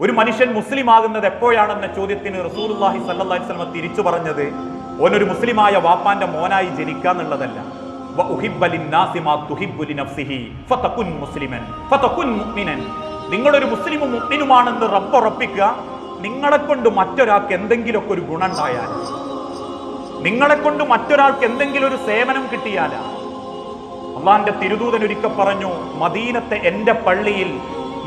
ഒരു മനുഷ്യൻ മുസ്ലിം ആകുന്നത് എപ്പോഴാണെന്ന ചോദ്യത്തിന് റസൂലുള്ളാഹി സല്ലല്ലാഹി അലൈഹി വസല്ലം തിരിച്ചു പറഞ്ഞത് ഓനൊരു മുസ്ലിമായ വാപ്പാന്റെ മോനായി ജനിക്കുക എന്നുള്ളതല്ല. നിങ്ങളൊരു മുസ്ലിമും മുഅ്മിനുമാണെന്ന് റബ്ബുറപ്പിക്കുക നിങ്ങളെ കൊണ്ട് മറ്റൊരാൾക്ക് എന്തെങ്കിലുമൊക്കെ ഒരു ഗുണം ഉണ്ടായാൽ. നിങ്ങളെ കൊണ്ട് മറ്റൊരാൾക്ക് എന്തെങ്കിലും ഒരു സേവനം കിട്ടിയാലാ അള്ളാന്റെ തിരുദൂതൻ ഒരിക്കൽ പറഞ്ഞു മദീനത്തെ എന്റെ പള്ളിയിൽ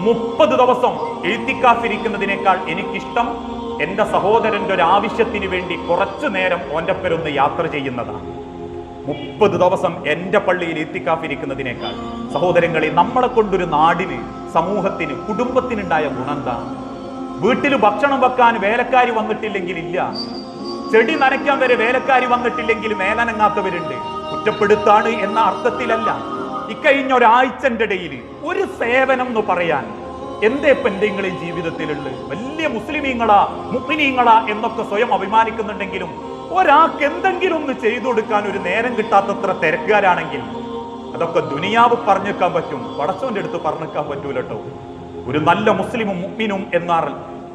മുപ്പത് ദിവസം എഴുത്തിക്കാത്തിരിക്കുന്നതിനേക്കാൾ എനിക്കിഷ്ടം എന്റെ സഹോദരന്റെ ഒരു ആവശ്യത്തിന് വേണ്ടി കുറച്ചു നേരം ഓന്റെ പേരൊന്ന് യാത്ര ചെയ്യുന്നതാണ് മുപ്പത് ദിവസം എന്റെ പള്ളിയിൽ എത്തിക്കാത്തിരിക്കുന്നതിനേക്കാൾ സഹോദരങ്ങളെ നമ്മളെ കൊണ്ടൊരു നാടിന് സമൂഹത്തിന് കുടുംബത്തിനുണ്ടായ ഗുണം വീട്ടിൽ ഭക്ഷണം വെക്കാൻ വേലക്കാരി വന്നിട്ടില്ലെങ്കിൽ ഇല്ല. ചെടി നനയ്ക്കാൻ വരെ വേലക്കാരി വന്നിട്ടില്ലെങ്കിൽ മേലനങ്ങാത്തവരുണ്ട്. കുറ്റപ്പെടുത്താണ് എന്ന അർത്ഥത്തിലല്ല. ഇക്കഴിഞ്ഞ ഒരാഴ്ചന്റെ ഇടയിൽ ഒരു സേവനം എന്ന് പറയാൻ എന്തേ പെൻഡിങ്ങളെ ജീവിതത്തിലുള്ള? ജീവിതത്തിലുള്ളത് വലിയ മുസ്ലിമീങ്ങളാ മുഹിനീങ്ങളാ എന്നൊക്കെ സ്വയം അഭിമാനിക്കുന്നുണ്ടെങ്കിലും ഒരാൾക്ക് എന്തെങ്കിലും ഒന്ന് ചെയ്തു കൊടുക്കാൻ ഒരു നേരം കിട്ടാത്തത്ര തിരക്കുകാരാണെങ്കിൽ അതൊക്കെ ദുനിയാവ് പറഞ്ഞേക്കാൻ പറ്റും. പടച്ചോന്റെ അടുത്ത് പറഞ്ഞേക്കാൻ പറ്റൂല കേട്ടോ ഒരു നല്ല മുസ്ലിമും മുഗ്മിനും എന്നാൽ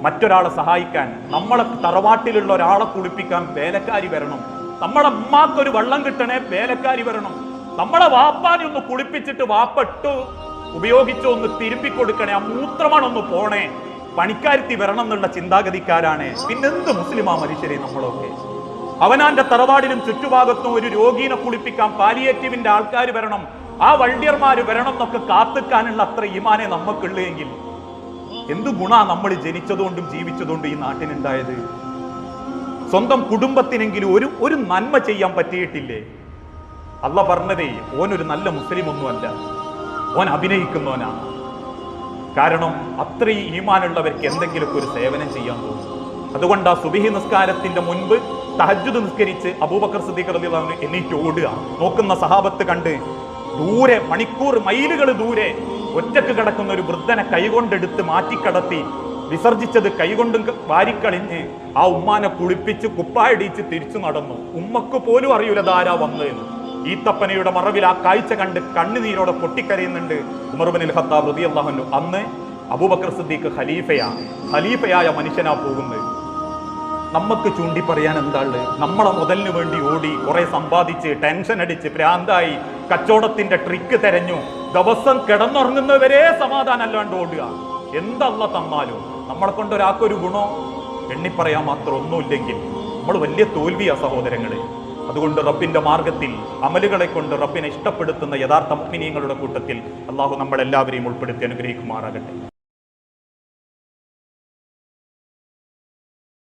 മറ്റൊരാളെ സഹായിക്കാൻ നമ്മളെ തറവാട്ടിലുള്ള ഒരാളെ കുളിപ്പിക്കാൻ വേലക്കാരി വരണം. നമ്മളെ അമ്മാക്കൊരു വെള്ളം കിട്ടണേ വേലക്കാരി വരണം. നമ്മളെ വാപ്പാനെ ഒന്ന് കുളിപ്പിച്ചിട്ട് വാപ്പട്ട്. ഉപയോഗിച്ചോ ഒന്ന് തിരുമ്പി കൊടുക്കണേ. ആ മൂത്രമാണൊന്ന് പോണേ. പണിക്കാരുത്തി വരണം എന്നുള്ള ചിന്താഗതിക്കാരാണ്. പിന്നെന്ത് മുസ്ലിമാ മനുഷ്യരെ നമ്മളൊക്കെ? അവനാന്റെ തറവാടിലും ചുറ്റുഭാഗത്തും ഒരു രോഗീനെ കുളിപ്പിക്കാൻ പാലിയേറ്റീവിന്റെ ആൾക്കാർ വരണം. ആ വണ്ടിയർമാർ വരണം എന്നൊക്കെ കാത്തുക്കാനുള്ള അത്ര ഈമാനെ നമുക്കുള്ളെങ്കിൽ എന്ത് ഗുണ നമ്മൾ ജനിച്ചതുകൊണ്ടും ജീവിച്ചതുകൊണ്ടും ഈ നാട്ടിനുണ്ടായത്? സ്വന്തം കുടുംബത്തിനെങ്കിലും ഒരു ഒരു നന്മ ചെയ്യാൻ പറ്റിയിട്ടില്ലേ? അല്ല പറഞ്ഞതേ ഓനൊരു നല്ല മുസ്ലിം ഒന്നുമല്ല ഓൻ അഭിനയിക്കുന്നവനാണ് കാരണം അത്രയും ഈമാനുള്ളവർക്ക് എന്തെങ്കിലുമൊക്കെ ഒരു സേവനം ചെയ്യാൻ തോന്നും. അതുകൊണ്ട് ആ സുബിഹി നിസ്കാരത്തിന്റെ മുൻപ് തഹജ്ജുദ് നിസ്കരിച്ച് അബൂബക്കർ സിദ്ദീഖ് അൻഹു എണീറ്റ് ഓടുക. നോക്കുന്ന സഹാബത്ത് കണ്ട് ദൂരെ മണിക്കൂർ മൈലുകൾ ദൂരെ ഒറ്റയ്ക്ക് കിടക്കുന്ന ഒരു വൃദ്ധനെ കൈകൊണ്ടെടുത്ത് മാറ്റിക്കടത്തി വിസർജിച്ചത് കൈകൊണ്ടും വാരിക്കളിഞ്ഞ് ആ ഉമ്മാനെ കുളിപ്പിച്ച് കുപ്പായടിച്ച് തിരിച്ചു നടന്നു. ഉമ്മക്ക് പോലും അറിയൂല ധാരാ വന്നതെന്ന്. ഈത്തപ്പനയുടെ മറവിൽ ആ കാഴ്ച കണ്ട് കണ്ണുനീരോടെ പൊട്ടിക്കരയുന്നുണ്ട് ഉമർബിൻ ഖത്താബ് റളിയല്ലാഹു അൻഹു. അന്ന് അബൂബക്കർ സിദ്ദീഖ് ഖലീഫയാ ഖലീഫയായ മനുഷ്യനാ പോകുന്നത്. നമുക്ക് ചൂണ്ടി പറയാൻ എന്താണ് നമ്മളെ മുതലിന് വേണ്ടി ഓടി കുറെ സമ്പാദിച്ച് ടെൻഷൻ അടിച്ച് പ്രാന്തായി കച്ചവടത്തിന്റെ ട്രിക്ക് തെരഞ്ഞു ദിവസം കിടന്നുറങ്ങുന്നവരെ സമാധാനം അല്ലാണ്ട് ഓടുക. എന്തല്ല തന്നാലും? നമ്മളെ കൊണ്ട് ഒരാൾക്കൊരു ഗുണോ? എണ്ണിപ്പറയാൻ മാത്രം ഒന്നുമില്ലെങ്കിൽ. നമ്മൾ വലിയ തോൽവിയാ സഹോദരങ്ങളെ. അതുകൊണ്ട് റബ്ബിന്റെ മാർഗത്തിൽ അമലുകളെ കൊണ്ട് റബ്ബിനെ ഇഷ്ടപ്പെടുത്തുന്ന യഥാർത്ഥ മുഗ്മിനീങ്ങളുടെ കൂട്ടത്തിൽ അള്ളാഹു നമ്മളെല്ലാവരെയും ഉൾപ്പെടുത്തി അനുഗ്രഹിക്കുമാറാകട്ടെ.